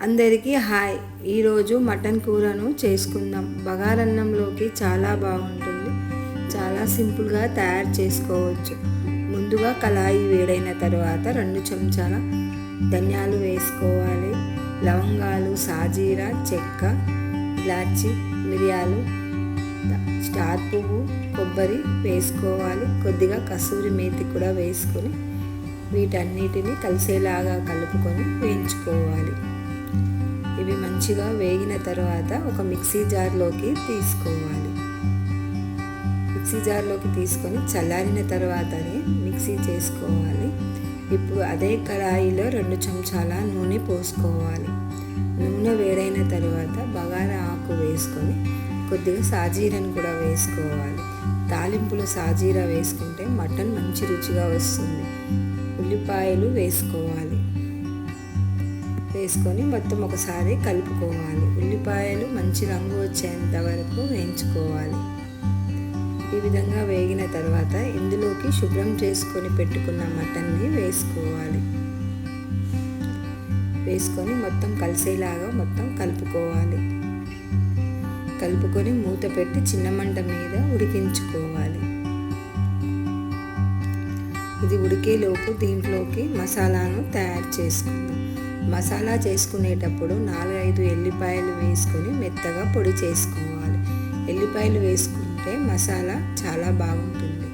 అందరికీ హాయ్. ఈరోజు మటన్ కూరను చేసుకుందాం. బగారన్నంలోకి చాలా బాగుంటుంది. చాలా సింపుల్గా తయారు చేసుకోవచ్చు. ముందుగా కళాయి వేడైన తర్వాత రెండు చెంచాల ధనియాలు వేసుకోవాలి. లవంగాలు సాజీరా చెక్క ఇలాచి మిరియాలు స్టార్ పువ్వు కొబ్బరి వేసుకోవాలి. కొద్దిగా కసూరి మేతి కూడా వేసుకొని వీటన్నిటిని కలిసేలాగా కలుపుకొని వేయించుకోవాలి. ఇవి మంచిగా వేగిన తర్వాత ఒక మిక్సీ జార్లోకి తీసుకోవాలి. మిక్సీ జార్లోకి తీసుకొని చల్లారిన తర్వాతనే మిక్సీ చేసుకోవాలి. ఇప్పుడు అదే కడాయిలో రెండు చెంచాల నూనె పోసుకోవాలి. నూనె వేడైన తర్వాత బగారా ఆకు వేసుకొని కొద్దిగా సాజీరను కూడా వేసుకోవాలి. తాలింపులో సాజీరా వేసుకుంటే మటన్ మంచి రుచిగా వస్తుంది. ఉల్లిపాయలు వేసుకోవాలి. వేసుకొని మొత్తం ఒకసారి కలుపుకోవాలి. ఉల్లిపాయలు మంచి రంగు వచ్చేంత వరకు వేయించుకోవాలి. ఈ విధంగా వేగిన తర్వాత ఇందులోకి శుభ్రం చేసుకొని పెట్టుకున్న మటన్ని వేసుకోవాలి. వేసుకొని మొత్తం కలిసేలాగా మొత్తం కలుపుకోవాలి. కలుపుకొని మూత పెట్టి చిన్న మంట మీద ఉడికించుకోవాలి. ఇది ఉడికేలోపు దీంట్లోకి మసాలాను తయారు చేసుకుందాం. మసాలా చేసుకునేటప్పుడు నాలుగైదు ఎల్లిపాయలు వేసుకొని మెత్తగా పొడి చేసుకోవాలి. ఎల్లిపాయలు వేసుకుంటే మసాలా చాలా బాగుంటుంది.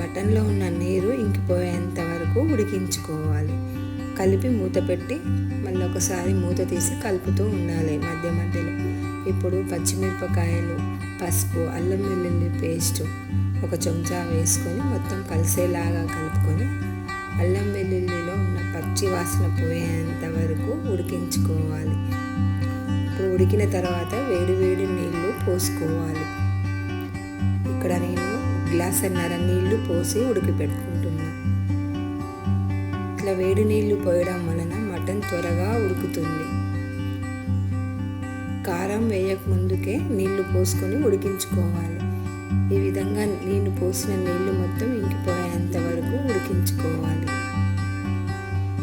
మటన్లో ఉన్న నీరు ఇంకిపోయేంత వరకు ఉడికించుకోవాలి. కలిపి మూత పెట్టి మళ్ళీ ఒకసారి మూత తీసి కలుపుతూ ఉండాలి మధ్య మధ్యలో. ఇప్పుడు పచ్చిమిరపకాయలు పసుపు అల్లం వెల్లుల్లి పేస్టు ఒక చెంచా వేసుకొని మొత్తం కలిసేలాగా కలుపుకొని అల్లం వెల్లుల్లిలో ఉన్న పచ్చి వాసన పోయేంత వరకు ఉడికించుకోవాలి. ఇప్పుడు ఉడికిన తర్వాత వేడి వేడి నీళ్ళు పోసుకోవాలి. ఇక్కడ నేను గ్లాసున్నర నీళ్ళు పోసి ఉడికి పెట్టుకుంటున్నా. ఇట్లా వేడి నీళ్ళు పోయడం వలన మటన్ త్వరగా ఉడుకుతుంది. కారం వేయక ముందుకే నీళ్ళు పోసుకొని ఉడికించుకోవాలి. ఈ విధంగా నేను పోసిన నీళ్ళు మొత్తం ఇంకిపోయేంత వరకు ఉడికించుకోవాలి.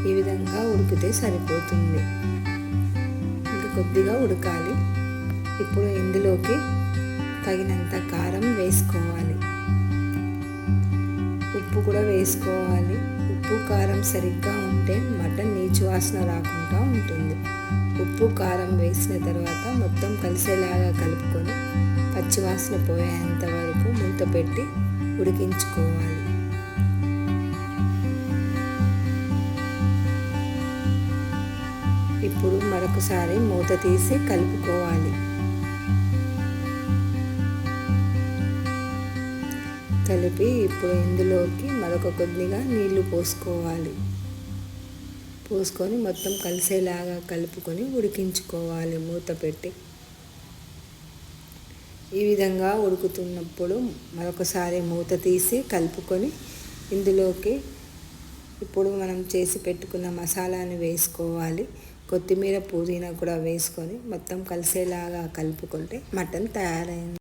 ఈ విధంగా ఉడికితే సరిపోతుంది. ఇంకా కొద్దిగా ఉడకాలి. ఇప్పుడు ఇందులోకి తగినంత కారం వేసుకోవాలి. ఉప్పు కూడా వేసుకోవాలి. ఉప్పు కారం సరిగ్గా ఉంటే మటన్ నీచు వాసన రాకుండా ఉంటుంది. ఉప్పు కారం వేసిన తర్వాత మొత్తం కలిసేలాగా కలుపుకొని పచ్చివాసన పోయేంత వరకు మూత పెట్టి ఉడికించుకోవాలి. ఇప్పుడు మరొకసారి మూత తీసి కలుపుకోవాలి. కలిపి ఇప్పుడు ఇందులోకి మరొక కొద్దిగా నీళ్ళు పోసుకోవాలి. పోసుకొని మొత్తం కలిసేలాగా కలుపుకొని ఉడికించుకోవాలి మూత పెట్టి. ఈ విధంగా ఉడుకుతున్నప్పుడు మరొకసారి మూత తీసి కలుపుకొని ఇందులోకి ఇప్పుడు మనం చేసి పెట్టుకున్న మసాలాని వేసుకోవాలి. కొత్తిమీర పుదీనా కూడా వేసుకొని మొత్తం కలిసేలాగా కలుపుకుంటే మటన్ తయారైంది.